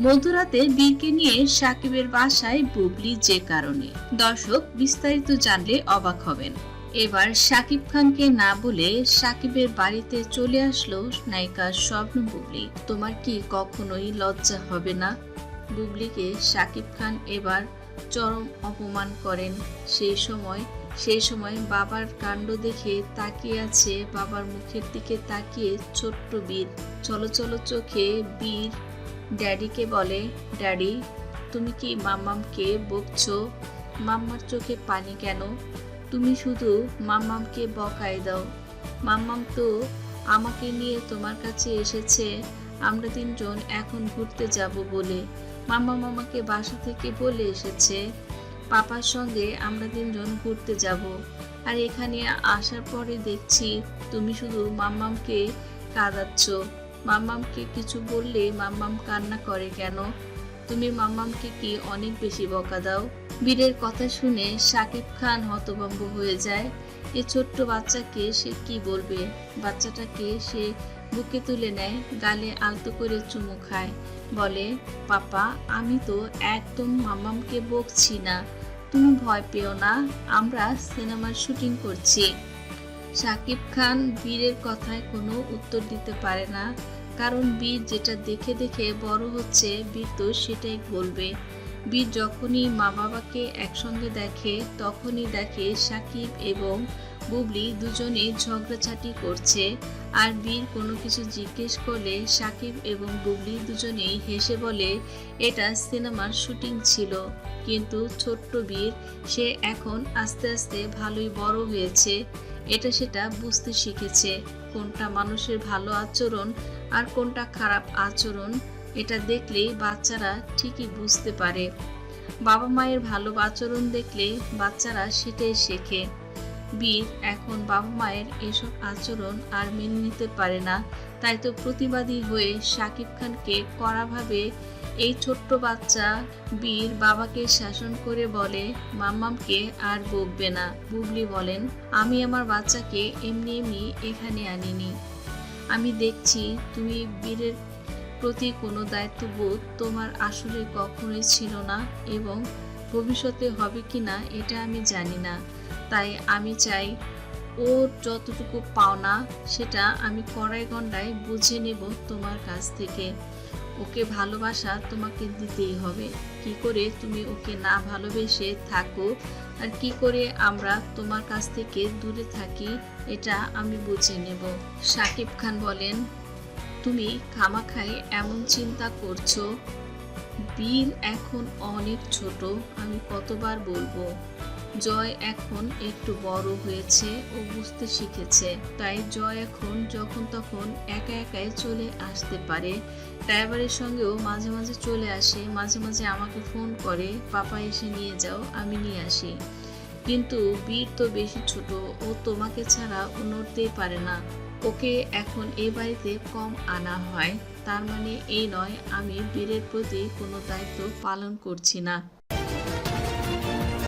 মধ্যরাতে বীরকে নিয়ে সাকিবের বাসায় বুবলি যে কারণে। দর্শক বিস্তারিত জানলে অবাক হবেন। এবার সাকিব খানকে না বলে সাকিবের বাড়িতে চলে আসলো নায়িকা স্বপ্ন বুবলি। তোমার কি কখনোই লজ্জা হবে না? বুবলিকে সাকিব খান এবার চরম অপমান করেন। সেই সময় সেই সময় বাবার কাণ্ড দেখে তাকিয়ে আছে, বাবার মুখের দিকে তাকিয়ে ছোট্ট বীর। চলো চলো চোখে বীর ড্যাডিকে বলে, ড্যাডি, তুমি কি মাম্মামকে বকছো? মাম্মার চোখে পানি কেন? তুমি শুধু মাম্মামকে বকাই দাও। মাম্মাম তো আমাকে নিয়ে তোমার কাছে এসেছে। আমরা তিনজন এখন ঘুরতে যাব বলে মাম্মা মামাকে বাসা থেকে বলে এসেছে। পাপার সঙ্গে আমরা তিনজন ঘুরতে যাব। আর এখানে আসার পরে দেখছি তুমি শুধু মাম্মামকে কাঁদাচ্ছ। মাম্মামকে কিছু বললে মাম্মাম কান্না করে, কেন? তুমি মাম্মামকে কি অনেক বেশি বকা দাও? বীরের কথা শুনে সাকিব খান হতভম্ব হয়ে যায়। এ ছোট্ট বাচ্চাকে সে কি বলবে? বাচ্চাটাকে সে বুকে তুলে নেয়, গালে আলতো করে চুমু খায়। বলে, পাপা, আমি তো একদম মাম্মামকে বকছি না। তুমি ভয় পেও না, আমরা সিনেমার শুটিং করছি। সাকিব খান বীরের কথায় কোনো উত্তর দিতে পারে না। কারণ বীর যেটা দেখে দেখে বড় হচ্ছে, বীর তো সেটাই বলবে। বীর যখনই মা বাবাকে একসঙ্গে দেখে, তখনই দেখে সাকিব এবং বুবলি দুজনে ঝগড়াঝাটি করছে। আর বীর কোনো কিছু জিজ্ঞেস করলে সাকিব এবং বুবলি দুজনেই হেসে বলে, এটা সিনেমার শুটিং ছিল। কিন্তু ছোট্ট বীর, সে এখন আস্তে আস্তে ভালোই বড় হয়েছে। এটা সেটা বুঝতে শিখেছে কোনটা মানুষের ভালো আচরণ আর কোনটা খারাপ আচরণ। এটা দেখলেই বাচ্চারা ঠিকই বুঝতে পারে। বাবা মায়ের ভালো আচরণ দেখলে বাচ্চারা সেটাই শেখে। বীর এখন বাবা মায়ের এসব আচরণ আর মেনে নিতে পারে না। তাই তো প্রতিবাদী হয়ে সাকিব খানকে কড়াভাবে এই ছোট্ট বাচ্চা বীর বাবাকে শাসন করে বলে, মাম্মামকে আর বকবে না। বুবলি বলেন, আমি আমার বাচ্চাকে এমনি এমনি এখানে আনিনি। আমি দেখছি তুমি বীরের প্রতি কোনো দায়িত্ববোধ তোমার আসলে কখনোই ছিল না এবং ভবিষ্যতে হবে কি না এটা আমি জানি না। তাই আমি চাই ও যতটুকু পাওনা সেটা আমি কড়াই গন্ডায় বুঝে নেব তোমার কাছ থেকে। ওকে ভালোবাসা তোমাকে দিতেই হবে। কি করে তুমি ওকে না ভালোবেসে থাকো আর কি করে আমরা তোমার কাছ থেকে দূরে থাকি, এটা আমি বুঝে নেব। সাকিব খান বলেন, তুমি খামাখাই এমন চিন্তা করছ? বীর এখন অনেক ছোট, আমি কতবার বলব? জয় এখন একটু বড় হয়েছে ও বুঝতে শিখেছে। তাই জয় এখন যখন তখন একা একাই চলে আসতে পারে। ড্রাইভারের সঙ্গেও মাঝে মাঝে চলে আসে, মাঝে মাঝে আমাকে ফোন করে, পাপা, এসে নিয়ে যাও, আমি নিয়ে আসি। কিন্তু বীর তো বেশি ছোট, ও তোমাকে ছাড়া নড়তেই পারে না। ওকে এখন এ বাড়িতে কম আনা হয়। তার মানে এই নয়, আমি বীরের প্রতি কোনো দায়িত্ব পালন করছি না।